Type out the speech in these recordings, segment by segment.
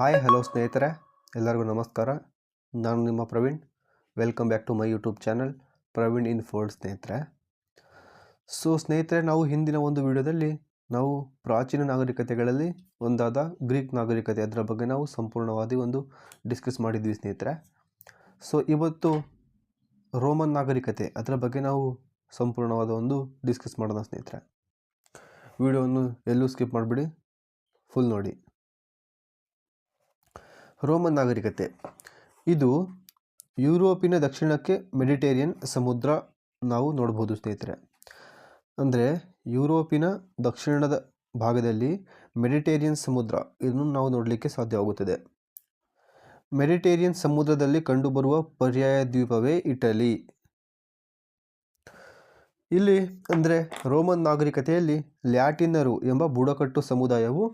Hi hello ಸ್ನೇಹಿತರೆ. ಎಲ್ಲರಿಗೂ ನಮಸ್ಕಾರ. ನಾನು ನಿಮ್ಮ Praveen. Welcome back to my YouTube channel Praveen info ಸ್ನೇಹಿತರೆ. ಸೊ ಸ್ನೇಹಿತರೆ, ನಾವು ಹಿಂದಿನ ಒಂದು ವಿಡಿಯೋದಲ್ಲಿ ನಾವು ಪ್ರಾಚೀನ ನಾಗರಿಕತೆಗಳಲ್ಲಿ ಒಂದಾದ ಗ್ರೀಕ್ ನಾಗರಿಕತೆ ಅದರ ಬಗ್ಗೆ ನಾವು ಸಂಪೂರ್ಣವಾಗಿ ಒಂದು ಡಿಸ್ಕಸ್ ಮಾಡಿದ್ವಿ ಸ್ನೇಹಿತರೆ. ಸೊ ಇವತ್ತು ರೋಮನ್ ನಾಗರಿಕತೆ ಅದರ ಬಗ್ಗೆ ನಾವು ಸಂಪೂರ್ಣವಾದ ಒಂದು ಡಿಸ್ಕಸ್ ಮಾಡೋಣ ಸ್ನೇಹಿತರೆ. ವಿಡಿಯೋವನ್ನು ಎಲ್ಲೂ ಸ್ಕಿಪ್ ಮಾಡಿಬಿಡಿ. ಫುಲ್ ನೋಡಿ. ರೋಮನ್ ನಾಗರಿಕತೆ. ಇದು ಯುರೋಪಿನ ದಕ್ಷಿಣಕ್ಕೆ ಮೆಡಿಟೇರಿಯನ್ ಸಮುದ್ರ ನಾವು ನೋಡ್ಬೋದು ಸ್ನೇಹಿತರೆ. ಅಂದರೆ ಯುರೋಪಿನ ದಕ್ಷಿಣದ ಭಾಗದಲ್ಲಿ ಮೆಡಿಟೇರಿಯನ್ ಸಮುದ್ರ ಇದನ್ನು ನಾವು ನೋಡಲಿಕ್ಕೆ ಸಾಧ್ಯವಾಗುತ್ತದೆ ಮೆಡಿಟೇರಿಯನ್ ಸಮುದ್ರದಲ್ಲಿ ಕಂಡುಬರುವ ಪರ್ಯಾಯ ದ್ವೀಪವೇ ಇಟಲಿ. ಇಲ್ಲಿ ಅಂದರೆ ರೋಮನ್ ನಾಗರಿಕತೆಯಲ್ಲಿ ಲ್ಯಾಟಿನರು ಎಂಬ ಬುಡಕಟ್ಟು ಸಮುದಾಯವು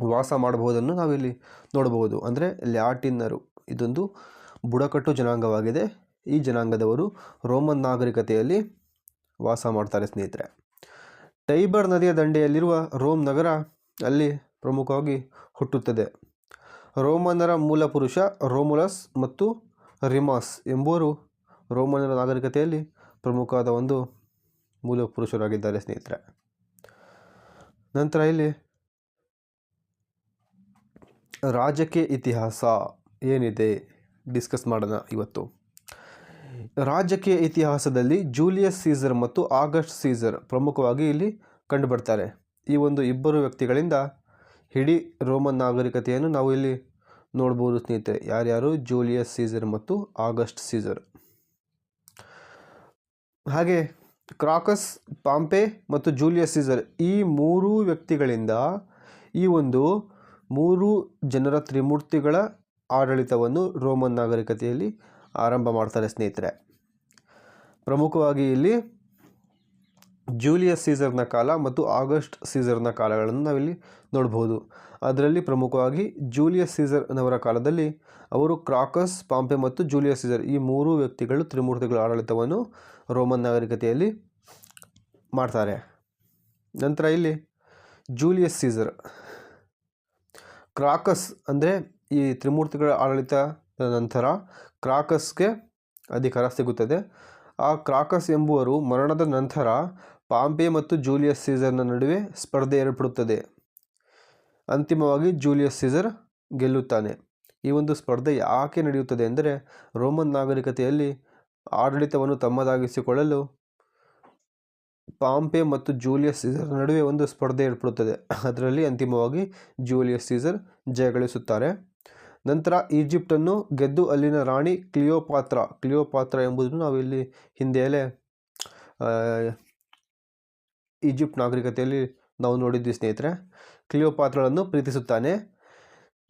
ವಾಸ ಮಾಡಬಹುದನ್ನು ನಾವಿಲ್ಲಿ ನೋಡಬಹುದು. ಅಂದರೆ ಲ್ಯಾಟಿನ್ನರು ಇದೊಂದು ಬುಡಕಟ್ಟು ಜನಾಂಗವಾಗಿದೆ. ಈ ಜನಾಂಗದವರು ರೋಮನ್ ನಾಗರಿಕತೆಯಲ್ಲಿ ವಾಸ ಮಾಡ್ತಾರೆ ಸ್ನೇಹಿತರೆ. ಟೈಬರ್ ನದಿಯ ದಂಡೆಯಲ್ಲಿರುವ ರೋಮ್ ನಗರ ಅಲ್ಲಿ ಪ್ರಮುಖವಾಗಿ ಹುಟ್ಟುತ್ತದೆ. ರೋಮನ್ನರ ಮೂಲ ಪುರುಷ ರೋಮುಲಸ್ ಮತ್ತು ರಿಮಾಸ್ ಎಂಬುವರು ರೋಮನ್ನರ ನಾಗರಿಕತೆಯಲ್ಲಿ ಪ್ರಮುಖವಾದ ಒಂದು ಮೂಲ ಪುರುಷರಾಗಿದ್ದಾರೆ ಸ್ನೇಹಿತರೆ. ನಂತರ ಇಲ್ಲಿ ರಾಜಕೀಯ ಇತಿಹಾಸ ಏನಿದೆ ಡಿಸ್ಕಸ್ ಮಾಡೋಣ ಇವತ್ತು. ರಾಜಕೀಯ ಇತಿಹಾಸದಲ್ಲಿ ಜೂಲಿಯಸ್ ಸೀಸರ್ ಮತ್ತು ಆಗಸ್ಟ್ ಸೀಸರ್ ಪ್ರಮುಖವಾಗಿ ಇಲ್ಲಿ ಕಂಡುಬರ್ತಾರೆ. ಈ ಒಂದು ಇಬ್ಬರು ವ್ಯಕ್ತಿಗಳಿಂದ ಇಡೀ ರೋಮನ್ ನಾಗರಿಕತೆಯನ್ನು ನಾವು ಇಲ್ಲಿ ನೋಡ್ಬೋದು ಸ್ನೇಹಿತರೆ. ಯಾರ್ಯಾರು? ಜೂಲಿಯಸ್ ಸೀಸರ್ ಮತ್ತು ಆಗಸ್ಟ್ ಸೀಸರ್. ಹಾಗೆ ಕ್ರಾಕಸ್, ಪಾಂಪೆ ಮತ್ತು ಜೂಲಿಯಸ್ ಸೀಸರ್ ಈ ಮೂರೂ ವ್ಯಕ್ತಿಗಳಿಂದ ಈ ಒಂದು ಮೂರು ಜನರ ತ್ರಿಮೂರ್ತಿಗಳ ಆಡಳಿತವನ್ನು ರೋಮನ್ ನಾಗರಿಕತೆಯಲ್ಲಿ ಆರಂಭ ಮಾಡ್ತಾರೆ ಸ್ನೇಹಿತರೆ. ಪ್ರಮುಖವಾಗಿ ಇಲ್ಲಿ ಜೂಲಿಯಸ್ ಸೀಸರ್ನ ಕಾಲ ಮತ್ತು ಆಗಸ್ಟ್ ಸೀಸರ್ನ ಕಾಲಗಳನ್ನು ನಾವಿಲ್ಲಿ ನೋಡ್ಬೋದು. ಅದರಲ್ಲಿ ಪ್ರಮುಖವಾಗಿ ಜೂಲಿಯಸ್ ಸೀಸರ್ನವರ ಕಾಲದಲ್ಲಿ ಅವರು ಕ್ರಾಕಸ್, ಪಾಂಪೆ ಮತ್ತು ಜೂಲಿಯಸ್ ಸೀಸರ್ ಈ ಮೂರು ವ್ಯಕ್ತಿಗಳು ತ್ರಿಮೂರ್ತಿಗಳ ಆಡಳಿತವನ್ನು ರೋಮನ್ ನಾಗರಿಕತೆಯಲ್ಲಿ ಮಾಡ್ತಾರೆ. ನಂತರ ಇಲ್ಲಿ ಜೂಲಿಯಸ್ ಸೀಸರ್ ಕ್ರಾಕಸ್ ಅಂದರೆ ಈ ತ್ರಿಮೂರ್ತಿಗಳ ಆಡಳಿತದ ನಂತರ ಕ್ರಾಕಸ್ಗೆ ಅಧಿಕಾರ ಸಿಗುತ್ತದೆ. ಆ ಕ್ರಾಕಸ್ ಎಂಬುವರು ಮರಣದ ನಂತರ ಪಾಂಪೆ ಮತ್ತು ಜೂಲಿಯಸ್ ಸೀಸರ್ನ ನಡುವೆ ಸ್ಪರ್ಧೆ ಏರ್ಪಡುತ್ತದೆ. ಅಂತಿಮವಾಗಿ ಜೂಲಿಯಸ್ ಸೀಸರ್ ಗೆಲ್ಲುತ್ತಾನೆ. ಈ ಒಂದು ಸ್ಪರ್ಧೆ ಯಾಕೆ ನಡೆಯುತ್ತದೆ ಎಂದರೆ ರೋಮನ್ ನಾಗರಿಕತೆಯಲ್ಲಿ ಆಡಳಿತವನ್ನು ತಮ್ಮದಾಗಿಸಿಕೊಳ್ಳಲು ಪಾಂಪೆ ಮತ್ತು ಜೂಲಿಯಸ್ ಸೀಸರ್ ನಡುವೆ ಒಂದು ಸ್ಪರ್ಧೆ ಏರ್ಪಡುತ್ತದೆ. ಅದರಲ್ಲಿ ಅಂತಿಮವಾಗಿ ಜೂಲಿಯಸ್ ಸೀಸರ್ ಜಯಗಳಿಸುತ್ತಾರೆ. ನಂತರ ಈಜಿಪ್ಟನ್ನು ಗೆದ್ದು ಅಲ್ಲಿನ ರಾಣಿ ಕ್ಲಿಯೋಪಾತ್ರ ಕ್ಲಿಯೋಪಾತ್ರ ಎಂಬುದನ್ನು ನಾವು ಇಲ್ಲಿ ಹಿಂದೆಯಲ್ಲೇ ಈಜಿಪ್ಟ್ ನಾಗರಿಕತೆಯಲ್ಲಿ ನಾವು ನೋಡಿದ್ವಿ ಸ್ನೇಹಿತರೆ. ಕ್ಲಿಯೋಪಾತ್ರಗಳನ್ನು ಪ್ರೀತಿಸುತ್ತಾನೆ.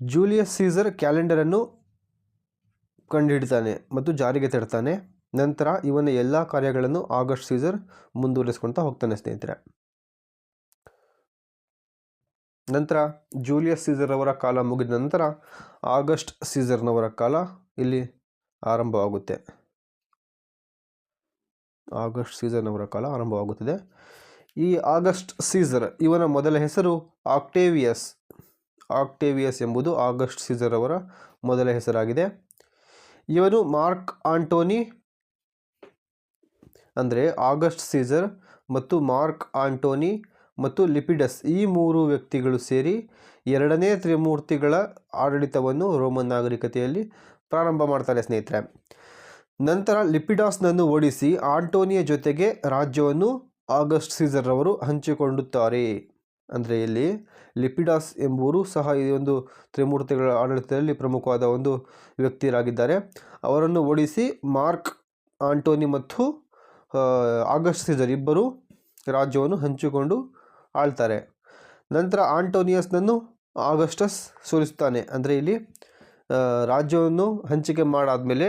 ಜೂಲಿಯಸ್ ಸೀಸರ್ ಕ್ಯಾಲೆಂಡರನ್ನು ಕಂಡುಹಿಡಿತಾನೆ ಮತ್ತು ಜಾರಿಗೆ ತರ್ತಾನೆ. ನಂತರ ಇವನ ಎಲ್ಲ ಕಾರ್ಯಗಳನ್ನು ಆಗಸ್ಟ್ ಸೀಸರ್ ಮುಂದುವರಿಸ್ಕೊಳ್ತಾ ಹೋಗ್ತಾನೆ ಸ್ನೇಹಿತರೆ. ನಂತರ ಜೂಲಿಯಸ್ ಸೀಸರ್ ಅವರ ಕಾಲ ಮುಗಿದ ನಂತರ ಆಗಸ್ಟ್ ಸೀಸರ್ನವರ ಕಾಲ ಇಲ್ಲಿ ಆರಂಭವಾಗುತ್ತೆ. ಆಗಸ್ಟ್ ಸೀಸರ್ನವರ ಕಾಲ ಆರಂಭವಾಗುತ್ತದೆ. ಈ ಆಗಸ್ಟ್ ಸೀಸರ್ ಇವನ ಮೊದಲ ಹೆಸರು ಆಕ್ಟೇವಿಯಸ್. ಆಕ್ಟೇವಿಯಸ್ ಎಂಬುದು ಆಗಸ್ಟ್ ಸೀಸರ್ ಅವರ ಮೊದಲ ಹೆಸರಾಗಿದೆ. ಇವನು ಮಾರ್ಕ್ ಆಂಟೋನಿ ಅಂದರೆ ಆಗಸ್ಟ್ ಸೀಸರ್ ಮತ್ತು ಮಾರ್ಕ್ ಆಂಟೋನಿ ಮತ್ತು ಲಿಪಿಡಸ್ ಈ ಮೂರು ವ್ಯಕ್ತಿಗಳು ಸೇರಿ ಎರಡನೇ ತ್ರಿಮೂರ್ತಿಗಳ ಆಡಳಿತವನ್ನು ರೋಮನ್ ನಾಗರಿಕತೆಯಲ್ಲಿ ಪ್ರಾರಂಭ ಮಾಡ್ತಾರೆ ಸ್ನೇಹಿತರೆ. ನಂತರ ಲಿಪಿಡಾಸ್ನನ್ನು ಓಡಿಸಿ ಆಂಟೋನಿಯ ಜೊತೆಗೆ ರಾಜ್ಯವನ್ನು ಆಗಸ್ಟ್ ಸೀಸರ್ ಅವರು ಹಂಚಿಕೊಂಡುತ್ತಾರೆ ಅಂದರೆ ಇಲ್ಲಿ ಲಿಪಿಡಾಸ್ ಎಂಬುವರು ಸಹ ಈ ಒಂದು ತ್ರಿಮೂರ್ತಿಗಳ ಆಡಳಿತದಲ್ಲಿ ಪ್ರಮುಖವಾದ ಒಂದು ವ್ಯಕ್ತಿಯರಾಗಿದ್ದಾರೆ. ಅವರನ್ನು ಓಡಿಸಿ ಮಾರ್ಕ್ ಆಂಟೋನಿ ಮತ್ತು ಆಗಸ್ಟ್ ಸೀಸರ್ ಇಬ್ಬರು ರಾಜ್ಯವನ್ನು ಹಂಚಿಕೊಂಡು ಆಳ್ತಾರೆ. ನಂತರ ಆಂಟೋನಿಯಸ್ನನ್ನು ಆಗಸ್ಟಸ್ ಸೋಲಿಸುತ್ತಾನೆ. ಅಂದರೆ ಇಲ್ಲಿ ರಾಜ್ಯವನ್ನು ಹಂಚಿಕೆ ಮಾಡಾದಮೇಲೆ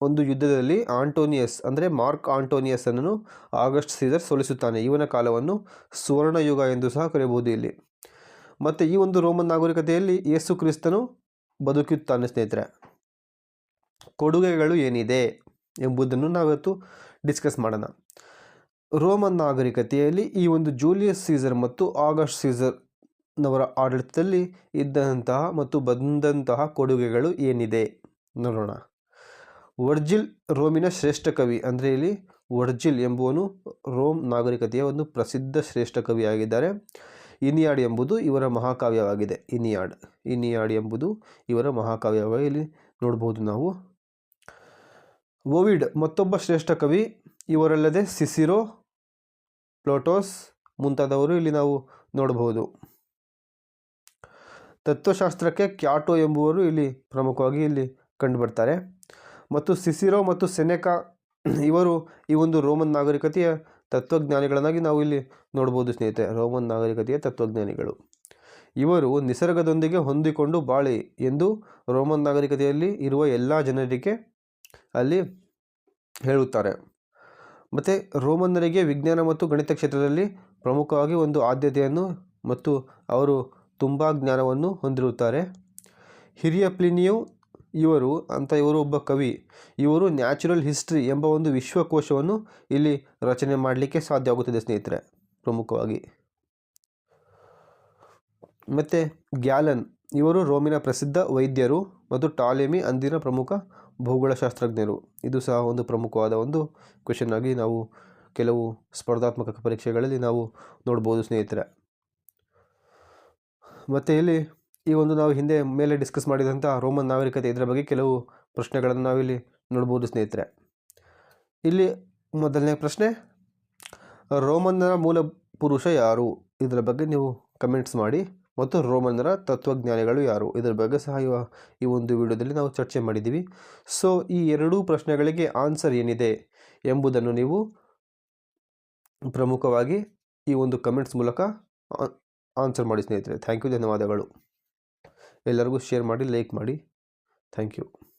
ಒಂದು ಯುದ್ಧದಲ್ಲಿ ಆಂಟೋನಿಯಸ್, ಅಂದರೆ ಮಾರ್ಕ್ ಆಂಟೋನಿಯಸನ್ನು ಆಗಸ್ಟ್ ಸೀಸರ್ ಸೋಲಿಸುತ್ತಾನೆ. ಇವನ ಕಾಲವನ್ನು ಸುವರ್ಣಯುಗ ಎಂದು ಸಹ ಕರೆಯಬಹುದು ಇಲ್ಲಿ. ಮತ್ತು ಈ ಒಂದು ರೋಮನ್ ನಾಗರಿಕತೆಯಲ್ಲಿ ಯೇಸು ಕ್ರಿಸ್ತನು ಬದುಕುತ್ತಾನೆ ಸ್ನೇಹಿತರೆ. ಕೊಡುಗೆಗಳು ಏನಿದೆ ಎಂಬುದನ್ನು ನಾವಿವತ್ತು ಡಿಸ್ಕಸ್ ಮಾಡೋಣ. ರೋಮನ್ ನಾಗರಿಕತೆಯಲ್ಲಿ ಈ ಒಂದು ಜೂಲಿಯಸ್ ಸೀಸರ್ ಮತ್ತು ಆಗಸ್ಟ್ ಸೀಸರ್ನವರ ಆಡಳಿತದಲ್ಲಿ ಇದ್ದಂತಹ ಮತ್ತು ಬಂದಂತಹ ಕೊಡುಗೆಗಳು ಏನಿದೆ? ನೋಡೋಣ. ವರ್ಜಿಲ್ ರೋಮಿನ ಶ್ರೇಷ್ಠ ಕವಿ ಅಂದರೆ ಇಲ್ಲಿ ವರ್ಜಿಲ್ ಎಂಬುವನು ರೋಮ್ ನಾಗರಿಕತೆಯ ಒಂದು ಪ್ರಸಿದ್ಧ ಶ್ರೇಷ್ಠ ಕವಿಯಾಗಿದ್ದಾರೆ. ಇನಿಯಾಡ್ ಎಂಬುದು ಇವರ ಮಹಾಕಾವ್ಯವಾಗಿದೆ. ಇನಿಯಾಡ್. ಇನಿಯಾಡ್ ಎಂಬುದು ಇವರ ಮಹಾಕಾವ್ಯವಾಗಿ ಇಲ್ಲಿ ನೋಡ್ಬೋದು ನಾವು. ಓವಿಡ್ ಮತ್ತೊಬ್ಬ ಶ್ರೇಷ್ಠ ಕವಿ. ಇವರಲ್ಲದೆ ಸಿಸಿರೋ, ಪ್ಲೋಟೋಸ್ ಮುಂತಾದವರು ಇಲ್ಲಿ ನಾವು ನೋಡಬಹುದು. ತತ್ವಶಾಸ್ತ್ರಕ್ಕೆ ಕ್ಯಾಟೋ ಎಂಬುವರು ಇಲ್ಲಿ ಪ್ರಮುಖವಾಗಿ ಇಲ್ಲಿ ಕಂಡುಬರ್ತಾರೆ. ಮತ್ತು ಸಿಸಿರೋ ಮತ್ತು ಸೆನೆಕಾ ಇವರು ಈ ಒಂದು ರೋಮನ್ ನಾಗರಿಕತೆಯ ತತ್ವಜ್ಞಾನಿಗಳನ್ನಾಗಿ ನಾವು ಇಲ್ಲಿ ನೋಡಬಹುದು ಸ್ನೇಹಿತರೆ. ರೋಮನ್ ನಾಗರಿಕತೆಯ ತತ್ವಜ್ಞಾನಿಗಳು. ಇವರು ನಿಸರ್ಗದೊಂದಿಗೆ ಹೊಂದಿಕೊಂಡು ಬಾಳಿ ಎಂದು ರೋಮನ್ ನಾಗರಿಕತೆಯಲ್ಲಿ ಇರುವ ಎಲ್ಲ ಜನರಿಗೆ ಅಲ್ಲಿ ಹೇಳುತ್ತಾರೆ. ಮತ್ತು ರೋಮನ್ನರಿಗೆ ವಿಜ್ಞಾನ ಮತ್ತು ಗಣಿತ ಕ್ಷೇತ್ರದಲ್ಲಿ ಪ್ರಮುಖವಾಗಿ ಒಂದು ಆದ್ಯತೆಯನ್ನು ಮತ್ತು ಅವರು ತುಂಬ ಜ್ಞಾನವನ್ನು ಹೊಂದಿರುತ್ತಾರೆ. ಹಿರಿಯ ಪ್ಲಿನಿಯು ಇವರು ಅಂತ ಇವರು ಒಬ್ಬ ಕವಿ. ಇವರು ನ್ಯಾಚುರಲ್ ಹಿಸ್ಟ್ರಿ ಎಂಬ ಒಂದು ವಿಶ್ವಕೋಶವನ್ನು ಇಲ್ಲಿ ರಚನೆ ಮಾಡಲಿಕ್ಕೆ ಸಾಧ್ಯ ಆಗುತ್ತದೆ ಸ್ನೇಹಿತರೆ, ಪ್ರಮುಖವಾಗಿ. ಮತ್ತು ಗ್ಯಾಲನ್ ಇವರು ರೋಮಿನ ಪ್ರಸಿದ್ಧ ವೈದ್ಯರು ಮತ್ತು ಟಾಲೆಮಿ ಅಂದಿನ ಪ್ರಮುಖ ಭೂಗೋಳಶಾಸ್ತ್ರಜ್ಞರು. ಇದು ಸಹ ಒಂದು ಪ್ರಮುಖವಾದ ಒಂದು ಕ್ವೆಶನ್ ಆಗಿ ನಾವು ಕೆಲವು ಸ್ಪರ್ಧಾತ್ಮಕ ಪರೀಕ್ಷೆಗಳಲ್ಲಿ ನಾವು ನೋಡ್ಬೋದು, ಸ್ನೇಹಿತರೆ. ಮತ್ತು ಇಲ್ಲಿ ಈ ಒಂದು ನಾವು ಹಿಂದೆ ಮೇಲೆ ಡಿಸ್ಕಸ್ ಮಾಡಿದಂಥ ರೋಮನ್ ನಾಗರಿಕತೆ ಇದರ ಬಗ್ಗೆ ಕೆಲವು ಪ್ರಶ್ನೆಗಳನ್ನು ನಾವಿಲ್ಲಿ ನೋಡ್ಬೋದು, ಸ್ನೇಹಿತರೆ. ಇಲ್ಲಿ ಮೊದಲನೇ ಪ್ರಶ್ನೆ, ರೋಮನ್ನರ ಮೂಲ ಪುರುಷ ಯಾರು? ಇದರ ಬಗ್ಗೆ ನೀವು ಕಮೆಂಟ್ಸ್ ಮಾಡಿ. ಮತ್ತು ರೋಮನ್ನರ ತತ್ವಜ್ಞಾನಿಗಳು ಯಾರು? ಇದರ ಬಗ್ಗೆ ಸಹ ಈ ಒಂದು ವಿಡಿಯೋದಲ್ಲಿ ನಾವು ಚರ್ಚೆ ಮಾಡಿದ್ದೀವಿ. ಸೊ, ಈ ಎರಡೂ ಪ್ರಶ್ನೆಗಳಿಗೆ ಆನ್ಸರ್ ಏನಿದೆ ಎಂಬುದನ್ನು ನೀವು ಪ್ರಮುಖವಾಗಿ ಈ ಒಂದು ಕಮೆಂಟ್ಸ್ ಮೂಲಕ ಆನ್ಸರ್ ಮಾಡಿ ಸ್ನೇಹಿತರೆ. ಥ್ಯಾಂಕ್ ಯು, ಧನ್ಯವಾದಗಳು. ಎಲ್ಲರಿಗೂ ಶೇರ್ ಮಾಡಿ, ಲೈಕ್ ಮಾಡಿ. Thank you.